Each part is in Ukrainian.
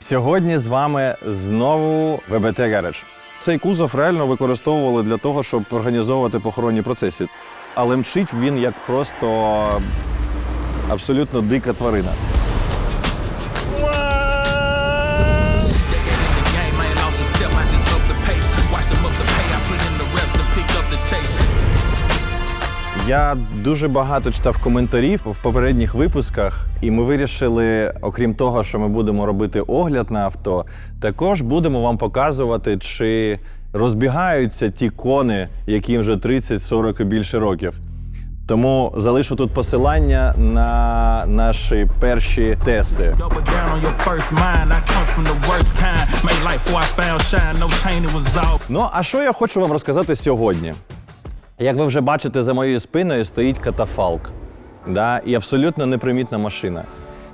Сьогодні з вами знову ВБТ Garage. Цей кузов реально використовували для того, щоб організовувати похоронні процеси. Але мчить він як просто абсолютно дика тварина. Я дуже багато читав коментарів в попередніх випусках, і ми вирішили, окрім того, що ми будемо робити огляд на авто, також будемо вам показувати, чи розбігаються ті кони, яким вже 30, 40 і більше років. Тому залишу тут посилання на наші перші тести. Ну, а що я хочу вам розказати сьогодні? Як ви вже бачите, за моєю спиною стоїть катафалк. Да? І абсолютно непримітна машина.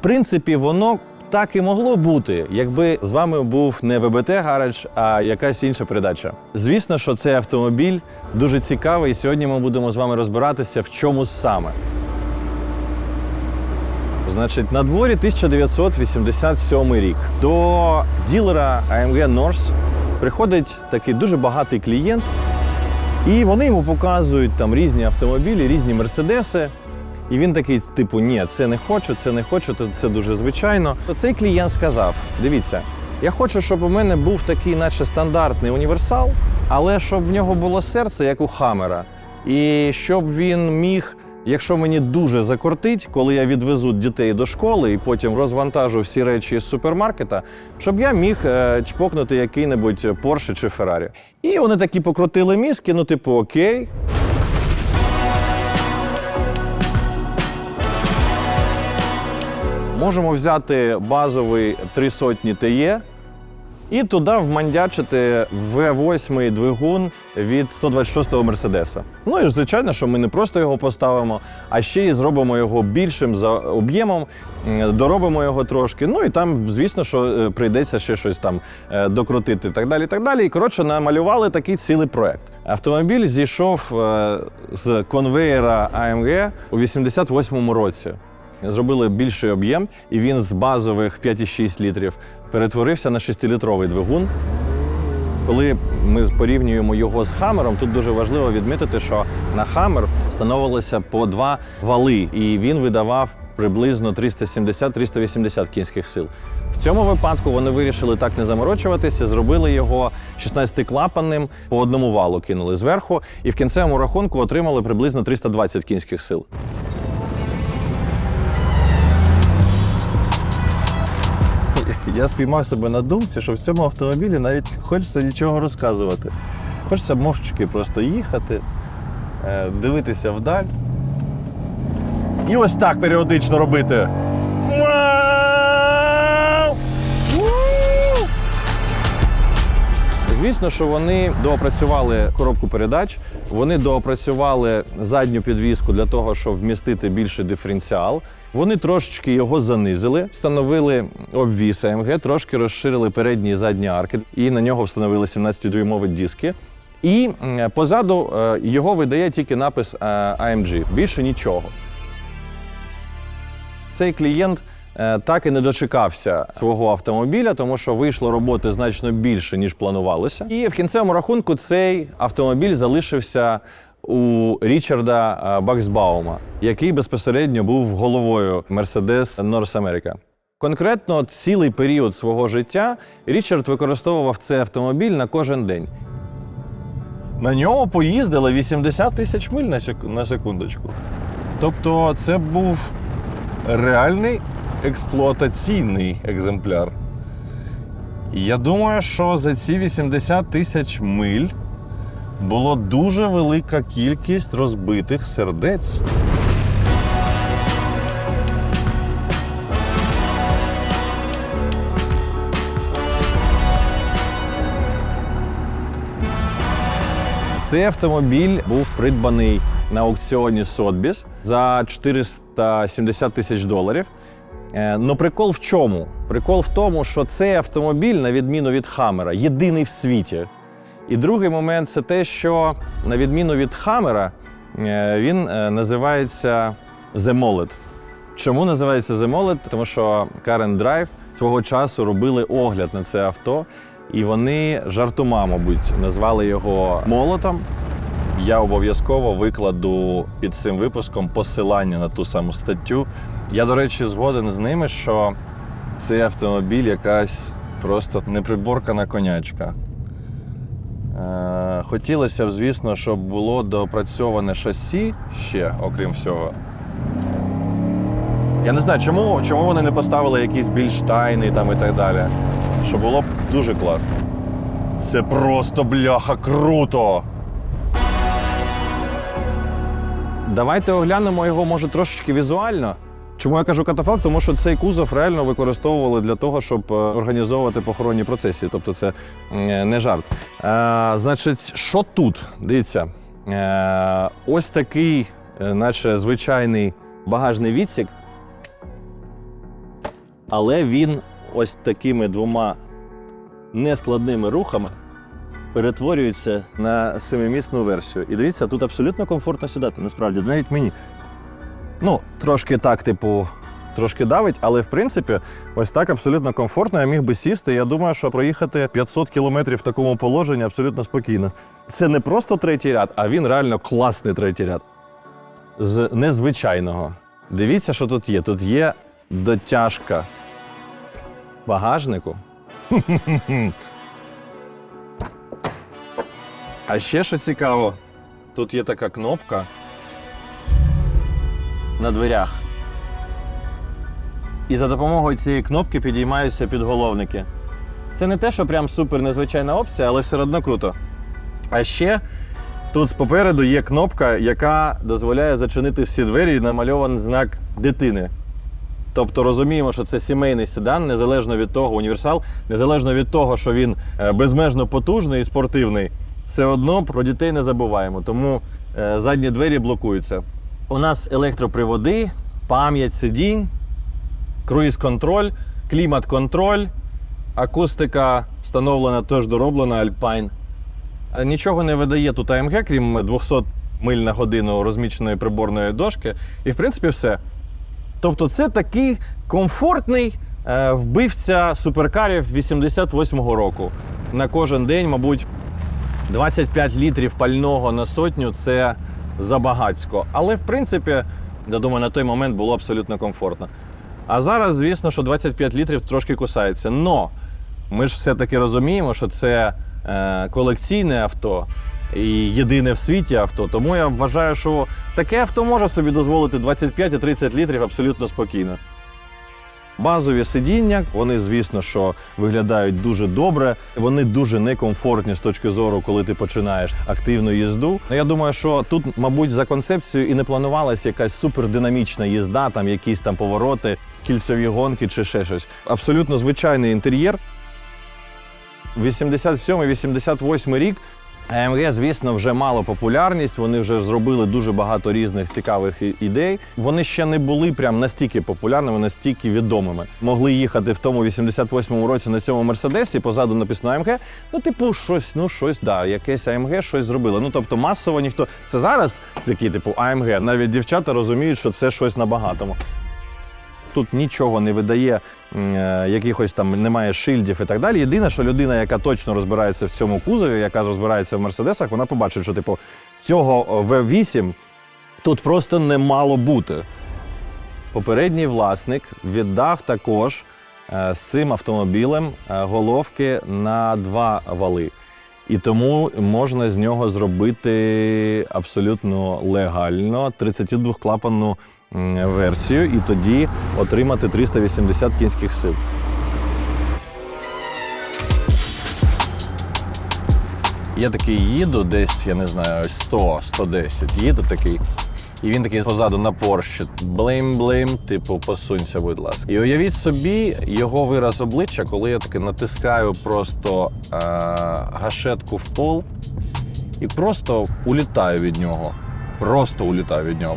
В принципі, воно так і могло бути, якби з вами був не ВБТ Гараж, а якась інша передача. Звісно, що цей автомобіль дуже цікавий, і сьогодні ми будемо з вами розбиратися, в чому саме. Значить, на дворі 1987 рік. До ділера AMG North приходить такий дуже багатий клієнт, і вони йому показують там різні автомобілі, різні мерседеси. І він такий, типу, ні, це не хочу, це не хочу, це- дуже звичайно. То цей клієнт сказав: дивіться, я хочу, щоб у мене був такий, наче стандартний універсал, але щоб в нього було серце, як у Хаммера. І щоб він міг, якщо мені дуже закортить, коли я відвезу дітей до школи і потім розвантажу всі речі з супермаркета, щоб я міг е, чпокнути який-небудь Порше чи Феррарі. І вони такі покрутили мізки, ну, типу, окей, Можемо взяти базовий 3 сотні ТЕ і туди вмандячити V8 двигун від 126-го Мерседеса. Ну і звичайно, що ми не просто його поставимо, а ще й зробимо його більшим за об'ємом, доробимо його трошки. Ну і там, звісно, що е, прийдеться ще щось там е, докрутити і так далі. Так далі. І коротше, намалювали такий цілий проект. Автомобіль зійшов е, з конвеєра AMG у 88-му році. Зробили більший об'єм, і він з базових 5,6 літрів перетворився на 6-літровий двигун. Коли ми порівнюємо його з Хаммером, тут дуже важливо відмітити, що на Хаммер встановилося по два вали, і він видавав приблизно 370-380 кінських сил. В цьому випадку вони вирішили так не заморочуватися, зробили його 16-клапанним, по одному валу кинули зверху, і в кінцевому рахунку отримали приблизно 320 кінських сил. Я спіймав себе на думці, що в цьому автомобілі навіть хочеться нічого розказувати. Хочеться мовчки просто їхати, е, дивитися вдаль. І ось так періодично робити. Звісно, що вони доопрацювали коробку передач, вони доопрацювали задню підвіску для того, щоб вмістити більший диференціал. Вони трошечки його занизили, встановили обвіс АМГ, трошки розширили передні і задні арки, і на нього встановили 17-дюймові диски. І позаду е, його видає тільки напис е, AMG. Більше нічого. Цей клієнт е, так і не дочекався свого автомобіля, тому що вийшло роботи значно більше, ніж планувалося. І в кінцевому рахунку цей автомобіль залишився у Річарда е, Баксбаума, який безпосередньо був головою Mercedes North America. Конкретно цілий період свого життя Річард використовував цей автомобіль на кожен день. На ньому поїздили 80 тисяч миль на секундочку. Тобто, це був реальний експлуатаційний екземпляр. Я думаю, що за ці 80 тисяч миль було дуже велика кількість розбитих сердець. Цей автомобіль був придбаний на аукціоні Сотбіс за 470 тисяч доларів. Е, Ну, прикол в чому? Прикол в тому, що цей автомобіль, на відміну від Хаммера, єдиний в світі. І другий момент це те, що на відміну від Хаммера, е, він е, називається The Mullet. Чому називається The Mullet? Тому що Current Drive свого часу робили огляд на це авто, і вони жартома, мабуть, назвали його молотом. Я обов'язково викладу під цим випуском посилання на ту саму статтю. Я, до речі, згоден з ними, що цей автомобіль якась просто неприборкана конячка. Е, Хотілося б, звісно, щоб було допрацьоване шасі ще, окрім всього. Я не знаю, чому, чому вони не поставили якісь більш тайний там і так далі. Що було б дуже класно. Це просто бляха круто! Давайте оглянемо його, може, трошечки візуально. Чому я кажу катафалк? Тому що цей кузов реально використовували для того, щоб е, організовувати похоронні процесії. Тобто це е, не жарт. Е, значить, що тут? Дивіться, е, ось такий, наче звичайний багажний відсік, але він ось такими двома нескладними рухами перетворюється на семимісну версію. І дивіться, тут абсолютно комфортно сідати, насправді, навіть мені. Ну, трошки так, типу, трошки давить, але в принципі, ось так абсолютно комфортно. Я міг би сісти. Я думаю, що проїхати 500 кілометрів в такому положенні абсолютно спокійно. Це не просто третій ряд, а він реально класний третій ряд. З незвичайного. Дивіться, що тут є. Тут є дотяжка багажнику. А ще що цікаво, тут є така кнопка на дверях. І за допомогою цієї кнопки підіймаються підголовники. Це не те, що прям супер незвичайна опція, але все одно круто. А ще тут попереду є кнопка, яка дозволяє зачинити всі двері і намальований знак дитини. Тобто розуміємо, що це сімейний седан, незалежно від того, універсал, незалежно від того, що він е, безмежно потужний і спортивний, все одно про дітей не забуваємо. Тому е, задні двері блокуються. У нас електроприводи, пам'ять сидінь, круїз-контроль, клімат-контроль, акустика встановлена, теж дороблена Alpine. Нічого не видає тут АМГ, крім 200 миль на годину розміченої приборної дошки. І в принципі все. Тобто, це такий комфортний е, вбивця суперкарів 88-го року. На кожен день, мабуть, 25 літрів пального на сотню це забагацько. Але в принципі, я думаю, на той момент було абсолютно комфортно. А зараз, звісно, що 25 літрів трошки кусається. Но ми ж все-таки розуміємо, що це е, колекційне авто і єдине в світі авто. Тому я вважаю, що таке авто може собі дозволити 25 і 30 літрів абсолютно спокійно. Базові сидіння, вони, звісно, що виглядають дуже добре. Вони дуже некомфортні з точки зору, коли ти починаєш активну їзду. Ну, Я думаю, що тут, мабуть, за концепцією і не планувалася якась супердинамічна їзда, там якісь там повороти, кільцеві гонки чи ще щось. Абсолютно звичайний інтер'єр. 87-88 рік. АМГ, звісно, вже мало популярність. Вони вже зробили дуже багато різних цікавих ідей. Вони ще не були прям настільки популярними, настільки відомими. Могли їхати в тому 88-му році на цьому мерседесі, позаду написано АМГ. Ну, типу, щось, ну щось, да, якесь АМГ щось зробило. Ну тобто масово ніхто. Це зараз такі, типу, АМГ. Навіть дівчата розуміють, що це щось на багатому. Тут нічого не видає, е, якихось там немає шильдів і так далі. Єдине, що людина, яка точно розбирається в цьому кузові, яка розбирається в мерседесах, вона побачить, що типу цього V8 тут просто не мало бути. Попередній власник віддав також е, з цим автомобілем е, головки на два вали. І тому можна з нього зробити абсолютно легально 32-клапанну версію і тоді отримати 380 кінських сил. Я такий їду десь, я не знаю, 100, 110. Їду такий. І він такий позаду на порщі. Блим-блим, типу, посунься, будь ласка. І уявіть собі його вираз обличчя, коли я таки натискаю просто е- гашетку в пол і просто улітаю від нього. Просто улітаю від нього.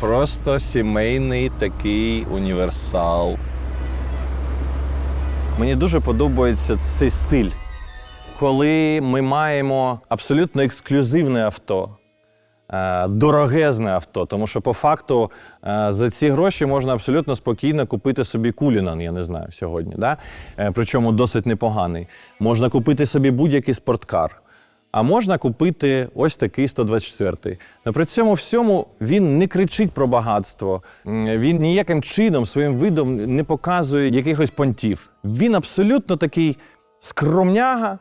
Просто сімейний такий універсал. Мені дуже подобається цей стиль, коли ми маємо абсолютно ексклюзивне авто. е, Дорогезне авто, тому що по факту е, за ці гроші можна абсолютно спокійно купити собі кулінан, я не знаю сьогодні. Да? Е, Причому досить непоганий. Можна купити собі будь-який спорткар. А можна купити ось такий 124-й. Но при цьому всьому він не кричить про багатство. Він ніяким чином своїм видом не показує якихось понтів. Він абсолютно такий скромняга,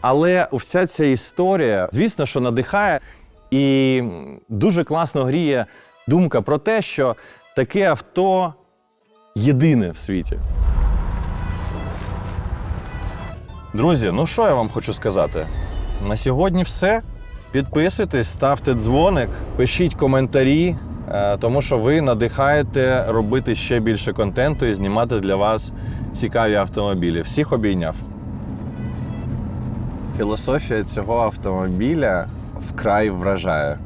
але вся ця історія, звісно, що надихає і дуже класно гріє думка про те, що таке авто єдине в світі. Друзі, ну що я вам хочу сказати? На сьогодні все. Підписуйтесь, ставте дзвоник, пишіть коментарі, е, тому що ви надихаєте робити ще більше контенту і знімати для вас цікаві автомобілі. Всіх обійняв. Філософія цього автомобіля вкрай вражає.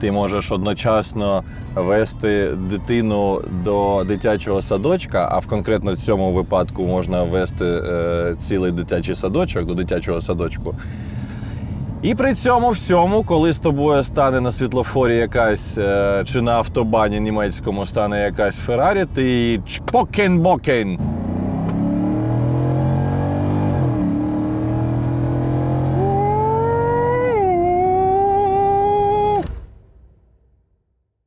Ти можеш одночасно вести дитину до дитячого садочка, а в конкретно цьому випадку можна вести е, цілий дитячий садочок до дитячого садочку. І при цьому всьому, коли з тобою стане на світлофорі якась е, чи на автобані німецькому стане якась Феррарі, ти чпокен-бокен